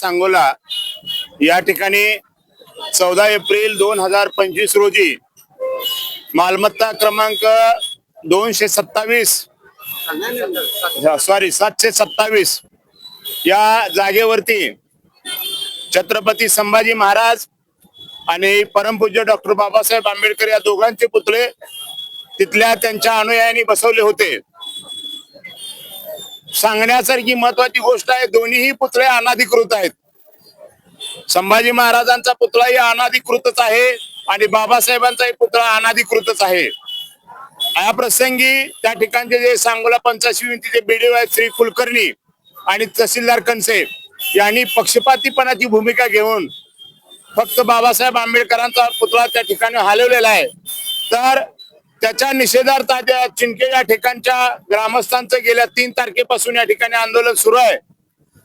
सांगोला या ठिकाणी चौदा एप्रिल दोन हजार पंचवीस रोजी मालमत्ता क्रमांक दोनशे सत्तावीस सॉरी सातशे सत्तावीस या जागेवरती छत्रपती संभाजी महाराज आणि परमपूज्य डॉक्टर बाबासाहेब आंबेडकर या दोघांचे पुतळे तिथल्या त्यांच्या अनुयायांनी बसवले होते. सांगण्यासारखी महत्वाची गोष्ट आहे दोन्हीही पुतळे अनाधिकृत आहेत. संभाजी महाराजांचा पुतळाही अनाधिकृतच आहे आणि बाबासाहेबांचाही पुतळा अनाधिकृतच आहे. या प्रसंगी त्या ठिकाणचे जे सांगोला पंचायत बीडीओ आहेत श्री कुलकर्णी आणि तहसीलदार कनसे यांनी पक्षपातीपणाची भूमिका घेऊन फक्त बाबासाहेब आंबेडकरांचा पुतळा त्या ठिकाणी हलवलेला आहे. तर त्याच्या निषेधार्थ चिंके या ठिकाणच्या ग्रामस्थांचं गेल्या तीन तारखेपासून या ठिकाणी आंदोलन सुरू आहे.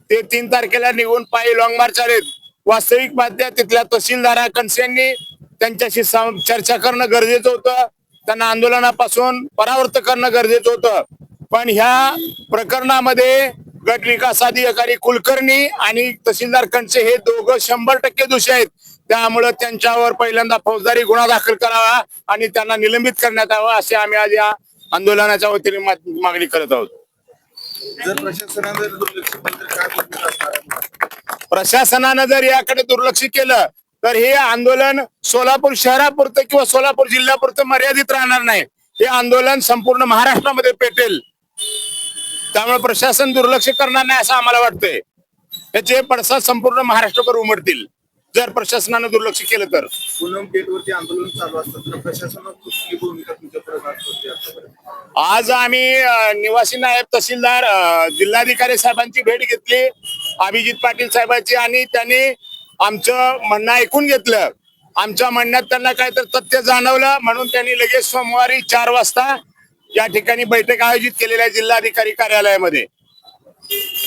ते तीन तारखेला निघून पायी लॉंग मार्च आलेत. वास्तविक बातम्या तिथल्या तहसीलदारा कनसेंनी त्यांच्याशी चर्चा करणं गरजेचं होतं. त्यांना आंदोलनापासून परावर्त करणं गरजेचं होतं. पण ह्या प्रकरणामध्ये गट विकास अधिकारी कुलकर्णी आणि तहसीलदार कणसे हे दोघं शंभर टक्के दोषी आहेत. त्यामुळं त्यांच्यावर पहिल्यांदा फौजदारी गुन्हा दाखल करावा आणि त्यांना निलंबित करण्यात यावं असे आम्ही आज या आंदोलनाच्या वतीने मागणी करत आहोत. प्रशासनाने जर याकडे दुर्लक्ष केलं तर हे आंदोलन सोलापूर शहरापुरतं किंवा सोलापूर जिल्ह्यापुरतं मर्यादित राहणार नाही. हे आंदोलन संपूर्ण महाराष्ट्रामध्ये पेटेल. त्यामुळे प्रशासन दुर्लक्ष करणार नाही असं आम्हाला वाटतंय. याचे पडसाद संपूर्ण महाराष्ट्रभर उमटतील. जर प्रशासनानं दुर्लक्ष केलं तर? पूनम गेटवरती आंदोलन चालू असतं तर प्रशासनात कुठली भूमिका तुमच्या प्रधान होती आतापर्यंत? आज आम्ही अ, निवासी नायब तहसीलदार अ, जिल्हाधिकारी साहेबांची भेट घेतली अभिजित पाटील साहेबांची आणि त्यांनी आमचं म्हणणं ऐकून घेतलं. आमच्या म्हणण्यात त्यांना काहीतरी तथ्य जाणवलं म्हणून त्यांनी लगेच सोमवारी चार वाजता या ठिकाणी बैठक आयोजित केलेली आहे जिल्हाधिकारी कार्यालयामध्ये.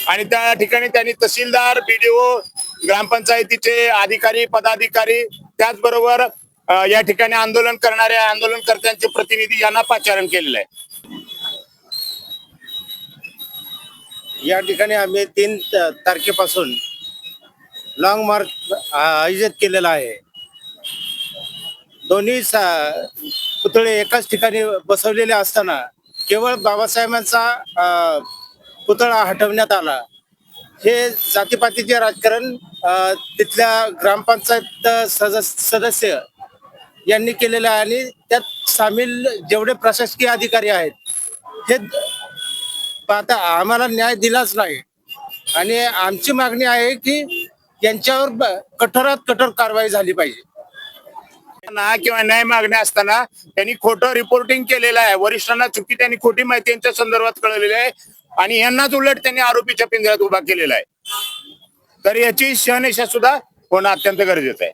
आणि त्या ठिकाणी त्यांनी तहसीलदार बीडीओ ग्रामपंचायतीचे अधिकारी पदाधिकारी त्याचबरोबर या ठिकाणी आंदोलन करणाऱ्या आंदोलनकर्त्यांचे प्रतिनिधी यांना पाचारण केलेलं आहे. या ठिकाणी आम्ही तीन तारखेपासून लॉंग मार्च आयोजित केलेला आहे. दोन्ही पुतळे एकाच ठिकाणी बसवलेले असताना केवळ बाबासाहेबांचा पुतळा हटवण्यात आला. हे जातीपातीचे राजकारण तिथल्या ग्रामपंचायत सदस्य यांनी केलेलं आहे आणि त्यात सामील जेवढे प्रशासकीय अधिकारी आहेत हे आता आम्हाला न्याय दिलाच नाही. आणि आमची मागणी आहे की यांच्यावर ब- कठोरात कठोर कारवाई झाली पाहिजे. ना किंवा न्याय मागण्या असताना त्यांनी खोटं रिपोर्टिंग केलेलं आहे. वरिष्ठांना चुकी त्यांनी खोटी माहिती यांच्या संदर्भात कळवलेली आहे. आणि यांनाच उलट त्यांनी आरोपीच्या पिंजऱ्यात उभा केलेला आहे. तर याची शहनिशा सुद्धा होणं अत्यंत गरजेचं आहे.